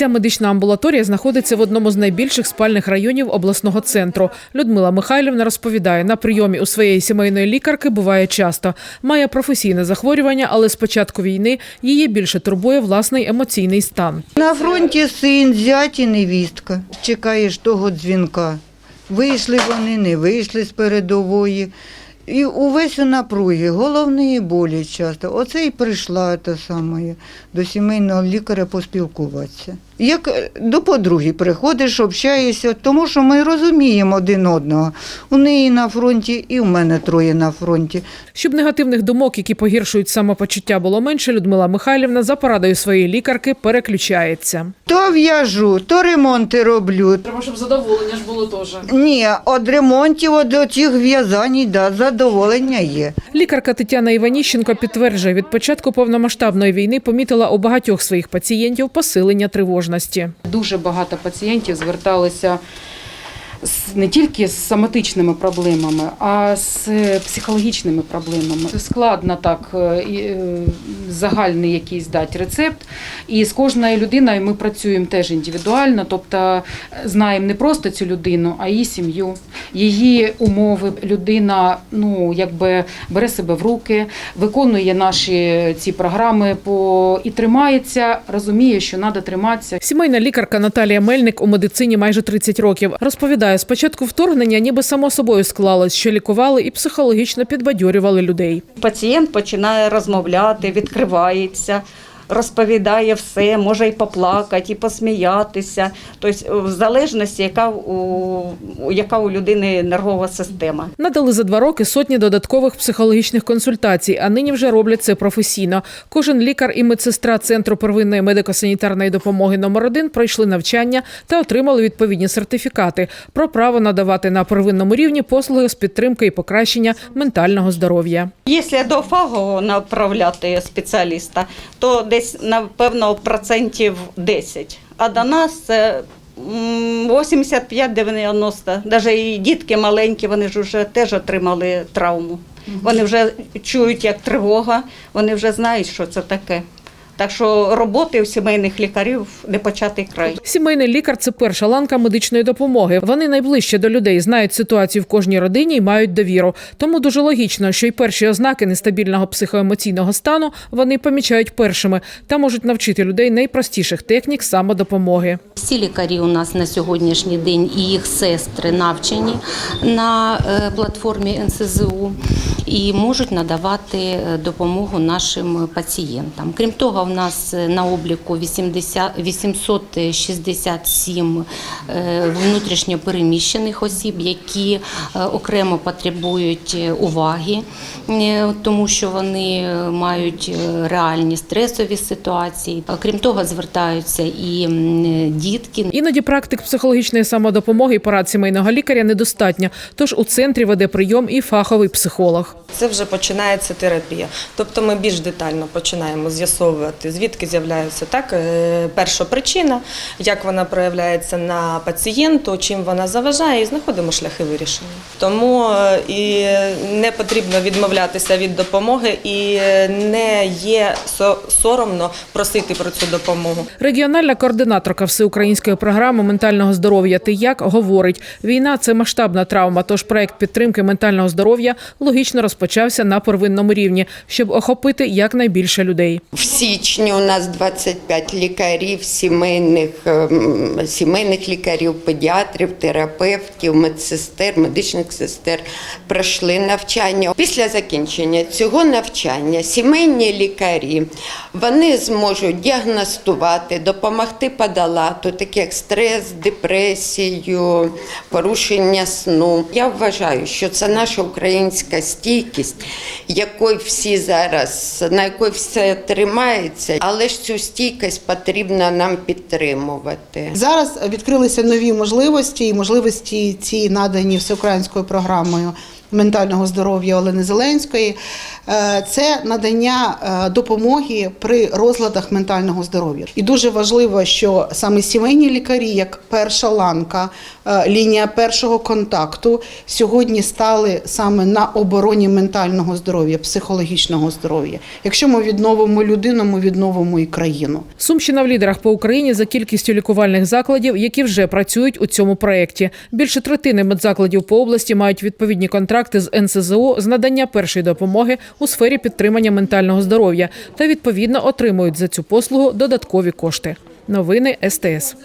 Ця медична амбулаторія знаходиться в одному з найбільших спальних районів обласного центру. Людмила Михайлівна розповідає, на прийомі у своєї сімейної лікарки буває часто. Має професійне захворювання, але з початку війни її більше турбує власний емоційний стан. На фронті син, зять і невістка. Чекаєш того дзвінка. Вийшли вони, не вийшли з передової. І увесь у напругі, головні болі часто. Оце і прийшла та саме до сімейного лікаря поспілкуватися. Як е, до подруги приходиш, общаєшся, тому що ми розуміємо один одного. У неї на фронті і у мене троє на фронті. Щоб негативних думок, які погіршують самопочуття, було менше, Людмила Михайлівна за порадою своєї лікарки переключається. То в'яжу, то ремонти роблю, Треба, щоб задоволення ж було теж. Ні, від ремонтів, від цих в'язань, да, задоволення є. Лікарка Тетяна Іваніщенко підтверджує, від початку повномасштабної війни помітила у багатьох своїх пацієнтів посилення тривожності. Дуже багато пацієнтів зверталися не тільки з соматичними проблемами, а з психологічними проблемами. Складно так е, е, загальний якийсь дати рецепт. І з кожною людиною ми працюємо теж індивідуально, тобто е, знаємо не просто цю людину, а її сім'ю, її умови. Людина ну якби бере себе в руки, виконує наші ці програми по і тримається, розуміє, що треба триматися. Сімейна лікарка Наталія Мельник у медицині майже 30 років. Розповідає, спочатку вторгнення ніби само собою склалось, що лікували і психологічно підбадьорювали людей. Пацієнт починає розмовляти, відкривається, розповідає все, може і поплакати, і посміятися. Тобто, в залежності, яка у, яка у людини нервова система. Надали за два роки сотні додаткових психологічних консультацій, а нині вже роблять це професійно. Кожен лікар і медсестра центру первинної медико-санітарної допомоги номер 1 пройшли навчання та отримали відповідні сертифікати про право надавати на первинному рівні послуги з підтримки і покращення ментального здоров'я. Якщо до фахового направляти спеціаліста, то десь напевно процентів 10. А до нас це м, 85-90. Навіть і дітки маленькі, вони ж вже теж отримали травму. Вони вже чують як тривога, вони вже знають, що це таке. Так що роботи у сімейних лікарів не початий край. Сімейний лікар це перша ланка медичної допомоги. Вони найближче до людей, знають ситуацію в кожній родині і мають довіру. Тому дуже логічно, що й перші ознаки нестабільного психоемоційного стану вони помічають першими та можуть навчити людей найпростіших технік самодопомоги. Всі лікарі у нас на сьогоднішній день і їх сестри навчені на е, платформі НСЗУ і можуть надавати е, допомогу нашим пацієнтам. Крім того, в нас е, на обліку 80, 867 е, внутрішньо переміщених осіб, які окремо потребують уваги, тому що вони мають реальні стресові ситуації. Крім того, звертаються і дітки. Іноді практик психологічної самодопомоги і порад сімейного лікаря недостатньо. Тож у центрі веде прийом і фаховий психолог. Це вже починається терапія. Тобто ми більш детально починаємо з'ясовувати, звідки з'являється так е, перша причина, як вона проявляється на пацієнту, чим вона заважає, і знаходимо шляхи вирішення. Тому е, і не потрібно відмовлятися від допомоги, і е, не є соромно просити про цю допомогу. Регіональна координаторка всеукраїнської програми ментального здоров'я «Ти як» говорить, війна це масштабна травма. Тож проект підтримки ментального здоров'я логічно розпочався на первинному рівні, щоб охопити якнайбільше людей. В січні у нас 25 лікарів, сімейних, ем, сімейних лікарів, педіатрів, терапевтів, медсестер, медичних сестер пройшли навчання. Після закінчення цього навчання сімейні лікарі вони зможуть діагностувати, допомогти подолати, такі як стрес, депресію, порушення сну. Я вважаю, що це наша українська стійкість, якої всі зараз, на якої все тримається, але ж цю стійкість потрібно нам підтримувати. Зараз відкрилися нові можливості, і можливості ці надані всеукраїнською програмою ментального здоров'я Олени Зеленської. Е, Це надання е, допомоги при розладах ментального здоров'я. І дуже важливо, що саме сімейні лікарі, як перша ланка, е, лінія першого контакту, сьогодні стали саме на обороні ментального здоров'я, психологічного здоров'я. Якщо ми відновимо людину, ми відновимо і країну. Сумщина в лідерах по Україні за кількістю лікувальних закладів, які вже працюють у цьому проєкті. Більше третини медзакладів по області мають відповідні контракти з НСЗУ з надання першої допомоги у сфері підтримання ментального здоров'я та відповідно отримують за цю послугу додаткові кошти. Новини СТС.